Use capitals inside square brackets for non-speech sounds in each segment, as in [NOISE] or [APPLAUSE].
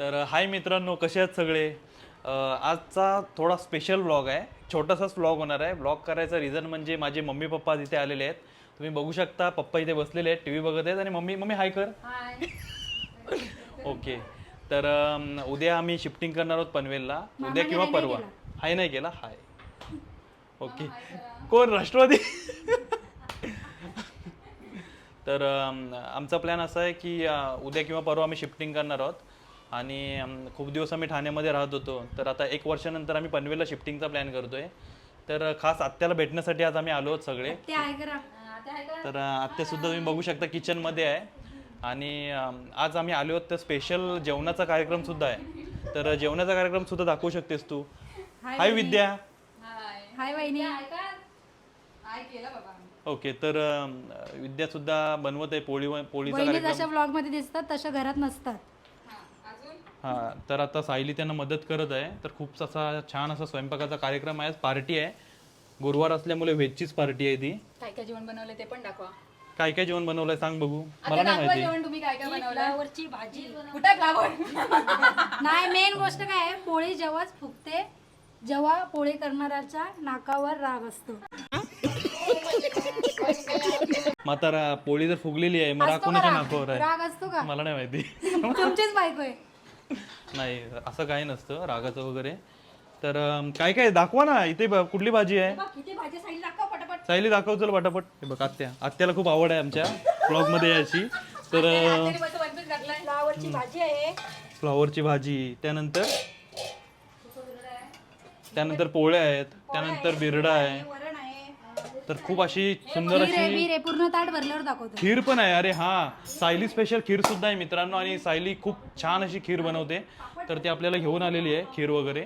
तर हाय मित्रांनो कसे आहेत सगळे? आजचा थोडा स्पेशल व्लॉग आहे. छोटासाच व्लॉग होणार आहे. व्लॉग करायचा रिझन म्हणजे माझे मम्मी पप्पा तिथे आलेले आहेत. तुम्ही बघू शकता पप्पा इथे बसलेले आहेत टी व्ही बघत आहेत. आणि मम्मी मम्मी हाय कर. ओके [LAUGHS] तर अम, उद्या आम्ही शिफ्टिंग करणार आहोत पनवेलला. उद्या किंवा परवा. हाय नाही केला हाय ओके कोण? राष्ट्रवादी? [LAUGHS] तर अम, आमचा प्लॅन असा आहे की अ, उद्या किंवा परवा आम्ही शिफ्टिंग करणार आहोत. आणि खूप दिवस आम्ही ठाण्यामध्ये राहत होतो. तर आता एक वर्षानंतर आम्ही पनवेलला शिफ्टिंगचा प्लॅन करतोय. तर खास आत्याला भेटण्यासाठी आज आम्ही आलो आहोत सगळे. तर अ, आत्यासुद्धा तुम्ही बघू शकता किचनमध्ये आहे. आणि आज आम्ही आलो आहोत तर स्पेशल जेवणाचा कार्यक्रम सुद्धा आहे. तर जेवणाचा कार्यक्रम सुद्धा दाखवू शकतेस तू. हाय विद्या. हाय वहिनी. ओके तर विद्या सुद्धा बनवत आहे पोळी पोळीचा कार्यक्रम. जशा ब्लॉगमध्ये दिसतात तशा घरात नसतात. हा तर आता सायली त्यांना मदत करत आहे. तर खूप असा छान असा स्वयंपाकाचा कार्यक्रम आहे. पार्टी आहे. गुरुवार असल्यामुळे व्हेजचीच पार्टी आहे ती. काय काय जेवण बनवलंय ते पण दाखवा. काय काय जेवण बनवलंय सांग बघू. मला आता नाही दाखवा माहिती. जेवण तुम्ही काय काय बनवलंय. फ्लावरची भाजी. कुठं फ्लावर? [LAUGHS] नाही मेन गोष्ट काय आहे पोळी जेव्हाच फुगते जेव्हा पोळी करणाऱ्याच्या नाकावर राग असतो. म्हातारा पोळी जर फुगलेली आहे मग राग कोणाच्या नाकावर आहे? राग असतो का? मला नाही माहिती. तुमचीच बायको आहे. नाही असं काही नसतं रागाचं वगैरे. तर काय काय दाखवा ना इथे ब- कुठली भाजी आहे? किती भाजी साईड दाखव पटापट. सायली दाखव चल पटापट. हे बघ आत्या. आत्याला खूप आवड आहे आमच्या ब्लॉगमध्ये यायची. तर अ, फ्लावरची भाजी आहे. फ्लॉवरची भाजी. त्यानंतर? त्यानंतर पोळ्या आहेत. त्यानंतर बिरडा आहे. तर खूप अशी सुंदर खीर आहे अशी बीर आहे. पूर्ण ताट भरल्यावर दाखवतो. खीर पण आहे अरे हा. सायली स्पेशल खीर सुद्धा आहे मित्रांनो आणि सायली खूप छान अशी खीर बनवते. तर ती आपल्याला घेऊन आलेली आहे खीर वगैरे.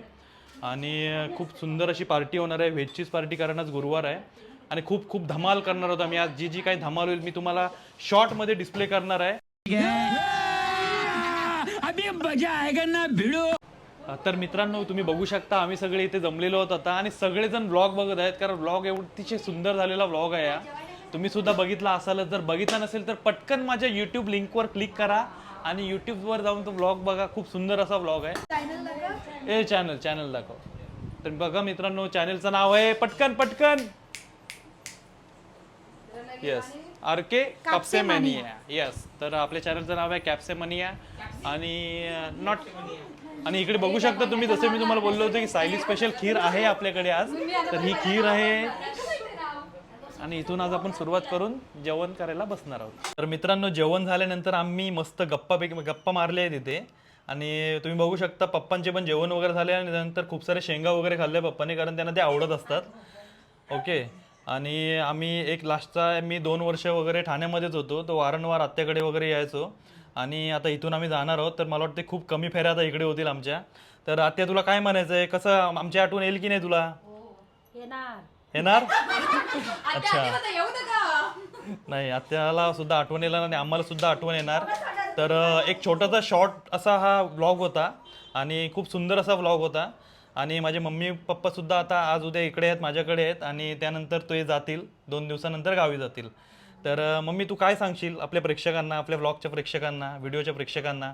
आणि अं, खूप सुंदर अशी पार्टी होणार आहे. व्हेजचीच पार्टी कारण आज गुरुवार आहे. आणि खूप खूप धमाल करणार आहोत आम्ही आज. जी जी काही धमाल होईल मी तुम्हाला शॉर्टमध्ये डिस्प्ले करणार आहे. अ, तर मित्रांनो तुम्ही बघू शकता आम्ही सगळे इथे जमलेलो आहोत आता. आणि सगळेजण व्लॉग बघत आहेत कारण व्लॉग अतिशय सुंदर झालेला व्लॉग आहे हा. तुम्ही सुद्धा बघितला असालच जर बघितला नसेल तर पटकन माझ्या युट्यूब लिंकवर क्लिक करा. आणि युट्यूबवर जाऊन तो व्लॉग बघा खूप सुंदर असा व्लॉग आहे. ए चॅनल चॅनल दाखव. तर बघा मित्रांनो चॅनलचं नाव आहे पटकन पटकन. येस आर के कॅप्सेमॅनिया येस तर आपल्या चॅनलचं नाव आहे कॅप्सेमॅनिया आणि नॉट आणि इकडे बघू शकता तुम्ही जसं मी तुम्हाला बोललो होतो की सायली स्पेशल खीर आहे आपल्याकडे आज. तर ही खीर आहे. आणि इथून आज आपण सुरुवात करून जेवण करायला बसणार आहोत. तर मित्रांनो जेवण झाल्यानंतर आम्ही मस्त गप्पा पैकी गप्पा मारले इथे. आणि तुम्ही बघू शकता पप्पांचे पण जेवण वगैरे झाले आणि नंतर खूप सारे शेंगा वगैरे खाल्ले पप्पाने कारण त्यांना ते आवडत असतात. ओके आणि आम्ही एक लास्टचा मी दोन वर्ष वगैरे ठाण्यामध्येच होतो. तो वारंवार आत्याकडे वगैरे यायचो. आणि आता इथून आम्ही जाणार आहोत तर मला वाटते खूप कमी फेऱ्या आता इकडे होतील आमच्या. तर आत्या तुला काय म्हणायचं आहे कसं आमची आठवण येईल की नाही तुला? येणार. येणार? [LAUGHS] अच्छा. नाही आत्याला सुद्धा आठवण येणार आणि आम्हाला सुद्धा आठवण येणार. तर एक छोटासा शॉर्ट असा हा व्लॉग होता. आणि खूप सुंदर असा व्लॉग होता. आणि माझे मम्मी पप्पा सुद्धा आता आज उद्या इकडे आहेत माझ्याकडे आहेत आणि त्यानंतर ते जातील दोन दिवसानंतर गावी जातील. तर मम्मी तू काय सांगशील आपल्या प्रेक्षकांना आपल्या व्लॉगच्या प्रेक्षकांना व्हिडिओच्या प्रेक्षकांना?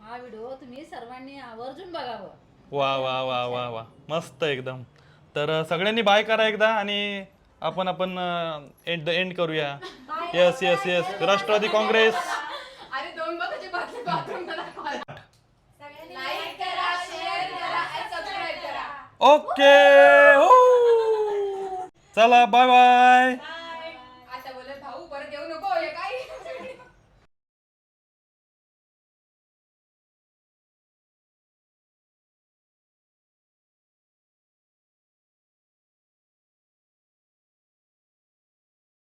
हा व्हिडिओ तुम्ही सर्वांनी आवर्जून बघावं. वा वा वा वा वा. मस्त एकदम. तर सगळ्यांनी बाय करा एकदा आणि आपण आपण एंड द एंड करूया. Yes yes yes Rashtrawadi Congress. अरे दोन बाथरूम दाखवा लाईक करा शेअर करा आणि ओके हो! ओके चला बाय बाय